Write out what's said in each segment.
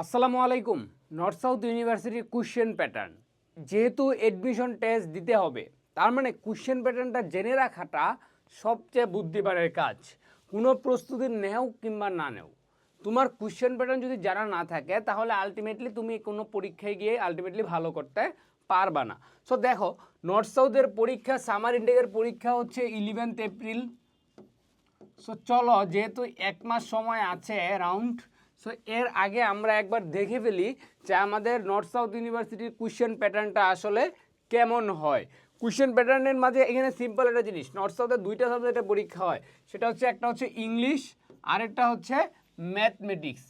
আসসালামু আলাইকুম north south ইউনিভার্সিটির কোশ্চেন প্যাটার্ন যেহেতু এডমিশন টেস্ট দিতে হবে, তার মানে কোশ্চেন প্যাটার্নটা জেনে রাখাটা সবচেয়ে বুদ্ধিমানের কাজ। কোনো প্রস্তুতি নেও কিংবা না নেও। তোমার কোশ্চেন প্যাটার্ন যদি জানা না থাকে, তাহলে আলটিমেটলি তুমি কোনো পরীক্ষায় গিয়ে আলটিমেটলি ভালো করতে পারবা না। সো দেখো নর্থ সাউথের পরীক্ষা সামার ইন্টেকের পরীক্ষা হচ্ছে ইলেভেন্থ এপ্রিল সো চলো, যেহেতু এক মাস সময় আছে অ্যারাউন্ড সো এর আগে আমরা একবার দেখে ফেলি যে আমাদের নর্থ সাউথ ইউনিভার্সিটির কোশ্চেন প্যাটার্নটা আসলে কেমন হয়। কোশ্চেন প্যাটার্নের মাঝে এখানে সিম্পল একটা জিনিস নর্থ সাউথের দুইটা সাবজেক্টে পরীক্ষা হয়। সেটা হচ্ছে একটা হচ্ছে ইংলিশ আরেকটা হচ্ছে ম্যাথমেটিক্স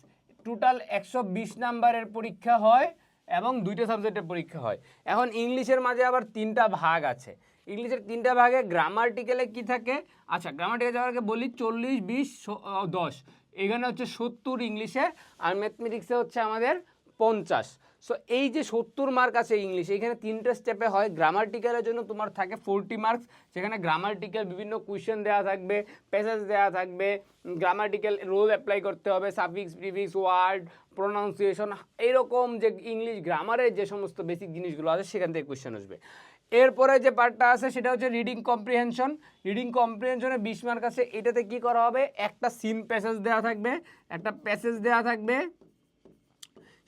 টোটাল একশো বিশ নাম্বারের পরীক্ষা হয় এবং দুইটা সাবজেক্টের পরীক্ষা হয়। এখন ইংলিশের মাঝে আবার তিনটা ভাগ আছে। ইংলিশের তিনটা ভাগে গ্রামার্টিক্যালে কি থাকে? আচ্ছা গ্রামার্টিক্যাল যাওয়ার আগে বলি, চল্লিশ, বিশ দশ। এখানে হচ্ছে সত্তর ইংলিশে আর ম্যাথমেটিক্সে হচ্ছে আমাদের পঞ্চাশ। সো এই যে সত্তর মার্ক আছে ইংলিশ, এখানে তিনটে স্টেপে হয়। গ্রামার্টিক্যালের জন্য তোমার থাকে ফোরটি মার্কস যেখানে গ্রামার্টিক্যাল বিভিন্ন কোয়েশ্চেন দেওয়া থাকবে প্যাসেজ দেওয়া থাকবে গ্রামার্টিক্যাল রোল অ্যাপ্লাই করতে হবে সাফিক্স প্রিফিক্স ওয়ার্ড প্রোনাউন্সিয়েশন এইরকম যে ইংলিশ গ্রামারের যে সমস্ত বেসিক জিনিসগুলো আছে, সেখান থেকে কোয়েশ্চেন আসবে। এরপরে যে পার্টটা আছে, সেটা হচ্ছে রিডিং কম্প্রিহেনশন রিডিং কম্প্রিহেনশনে বিশ মার্ক আছে এটাতে কি করা হবে? একটা সিম প্যাসেজ দেওয়া থাকবে, একটা প্যাসেজ দেওয়া থাকবে।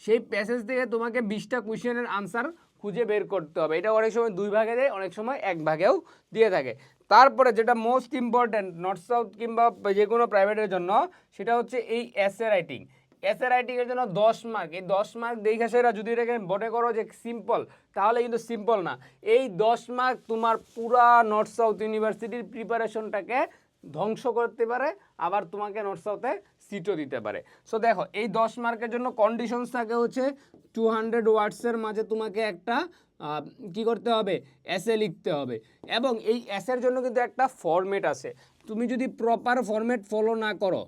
সেই প্যাসেজ থেকে তোমাকে বিশটা কোয়েশ্চেনের আনসার খুঁজে বের করতে হবে। এটা অনেক সময় দুই ভাগে দেয়, অনেক সময় এক ভাগেও দিয়ে থাকে। তারপরে যেটা মোস্ট ইম্পর্ট্যান্ট নর্থ সাউথ কিংবা যে কোনো প্রাইভেটের জন্য, সেটা হচ্ছে এই এসে রাইটিং এসে রাইটিংয়ের জন্য দশ মার্ক এই দশ মার্ক দেখে সেরা যদি এটাকে মনে করো যে সিম্পল তাহলে কিন্তু সিম্পল না। এই দশ মার্ক তোমার পুরা নর্থ সাউথ ইউনিভার্সিটির প্রিপারেশনটাকে ধ্বংস করতে পারে, আবার তোমাকে নর্থ সাউথে সিটও দিতে পারে। সো দেখো, এই দশ মার্কের জন্য কন্ডিশনস থাকে হচ্ছে টু হান্ড্রেড ওয়ার্ডসের মাঝে তোমাকে একটা কি করতে হবে? এসে লিখতে হবে। এবং এই এসের জন্য কিন্তু একটা ফরম্যাট আছে। তুমি যদি প্রপার ফরম্যাট ফলো না করো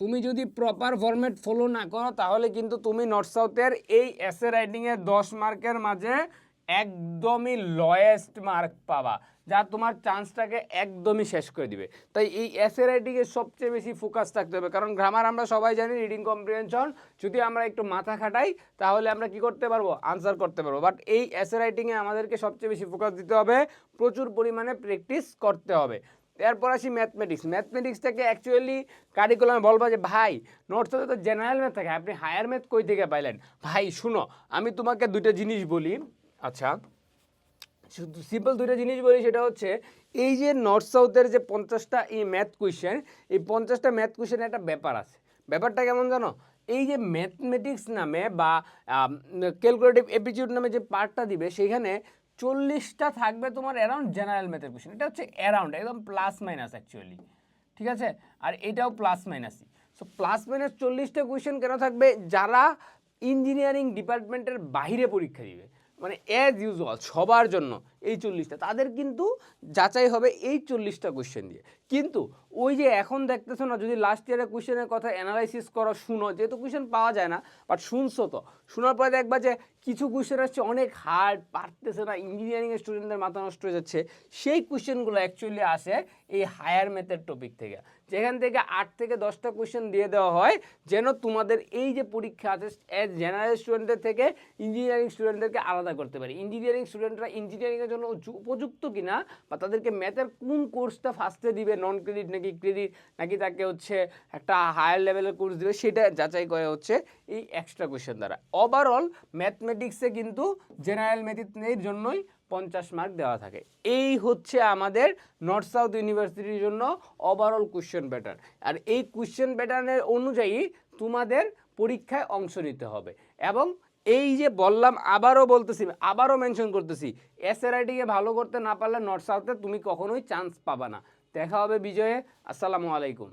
তুমি যদি প্রপার ফরম্যাট ফলো না করো, তাহলে কিন্তু তুমি নর্থ সাউথের এই এসে রাইটিংয়ের দশ মার্কের মাঝে একদমই লয়েস্ট মার্ক পাবা, যা তোমার চান্সটাকে একদমই শেষ করে দিবে। তাই এই এসে রাইটিংয়ে সবচেয়ে বেশি ফোকাস থাকতে হবে, কারণ গ্রামার আমরা সবাই জানি রিডিং কম্প্রিহেনশন যদি আমরা একটু মাথা খাটাই, তাহলে আমরা কি করতে পারব? আনসার করতে পারব। বাট এই এসে রাইটিংয়ে আমাদেরকে সবচেয়ে বেশি ফোকাস দিতে হবে, প্রচুর পরিমাণে প্র্যাকটিস করতে হবে। এরপর আসি ম্যাথমেটিক্স ম্যাথমেটিক্সটাকে অ্যাকচুয়ালি কারিকুলামে বলব যে, ভাই নোটস তো জেনারেল ম্যাথ থাকে, আপনি হায়ার ম্যাথ কই থেকে পাইলেন? ভাই, শুনো, আমি তোমাকে দুটো জিনিস বলি। আচ্ছা শুধু সিম্পল দুইটা জিনিস বলি, সেটা হচ্ছে, এই যে নর্থ সাউথের যে পঞ্চাশটা এই ম্যাথ কোয়েশ্চেন এই পঞ্চাশটা ম্যাথ কোয়েশ্চেনের একটা ব্যাপার আছে। ব্যাপারটা কেমন জানো? এই যে ম্যাথমেটিক্স নামে বা ক্যালকুলেটিভ অ্যাপিটিউড নামে যে পার্টটা দিবে সেখানে চল্লিশটা থাকবে তোমার অ্যারাউন্ড জেনারেল ম্যাথের কোয়েশ্চেন এটা হচ্ছে অ্যারাউন্ড একদম প্লাস মাইনাস অ্যাকচুয়ালি ঠিক আছে? আর এটাও প্লাস মাইনাসই সো প্লাস মাইনাস চল্লিশটা কোয়েশ্চেন কেন থাকবে? যারা ইঞ্জিনিয়ারিং ডিপার্টমেন্টের বাইরে পরীক্ষা দিবে। মানে অ্যাজ ইউজুয়াল সবার জন্য এই চল্লিশটা। তাদের কিন্তু যাচাই হবে এই চল্লিশটা কোয়েশ্চেন দিয়ে। কিন্তু ওই যে এখন দেখতেছো না, যদি লাস্ট ইয়ারের কোয়েশ্চেনের কথা অ্যানালাইসিস করো, শুনো, যেহেতু কোয়েশ্চেন পাওয়া যায় না বাট শুনছো তো। শোনার পরে দেখবা যে কিছু কোয়েশ্চেন আসছে অনেক হার্ড পারতেছে না ইঞ্জিনিয়ারিংয়ের স্টুডেন্টদের মাথা নষ্ট হয়ে যাচ্ছে। সেই কোয়েশ্চেনগুলো অ্যাকচুয়ালি আসে এই হায়ার ম্যাথের টপিক থেকে। যেখান থেকে আট থেকে দশটা কোয়েশ্চেন দিয়ে দেওয়া হয়, যেন তোমাদের এই যে পরীক্ষা আছে জেনারেল স্টুডেন্টদের থেকে ইঞ্জিনিয়ারিং স্টুডেন্টদেরকে আলাদা করতে পারি। ইঞ্জিনিয়ারিং স্টুডেন্টরা ইঞ্জিনিয়ারিংয়ের জন্য উপযুক্ত কিনা, বা তাদেরকে ম্যাথের কোন কোর্সটা ফার্স্টে দিবে নন ক্রেডিট নাকি ক্রেডিট নাকি তাকে হচ্ছে একটা হায়ার লেভেলের কোর্স দিবে, সেটা যাচাই করে হচ্ছে এই এক্সট্রা কোয়েশ্চেন দ্বারা। ওভারঅল ম্যাথমেটিক্সে কিন্তু জেনারেল ম্যাথের জন্যই পঞ্চাশ মার্ক দেওয়া থাকে। এই হচ্ছে আমাদের নর্থ সাউথ ইউনিভার্সিটির জন্য ওভারঅল কোশ্চেন প্যাটার্ন আর এই কোশ্চেন প্যাটার্নের অনুযায়ী তোমাদের পরীক্ষায় অংশ নিতে হবে। এবং এই যে বললাম, আবারও বলতেছি, আবারও মেনশন করতেছি এস রাইটিংয়ে ভালো করতে না পারলে নর্থ সাউথে তুমি কখনোই চান্স পাবা না। দেখা হবে বিজয়ে আসসালামু আলাইকুম।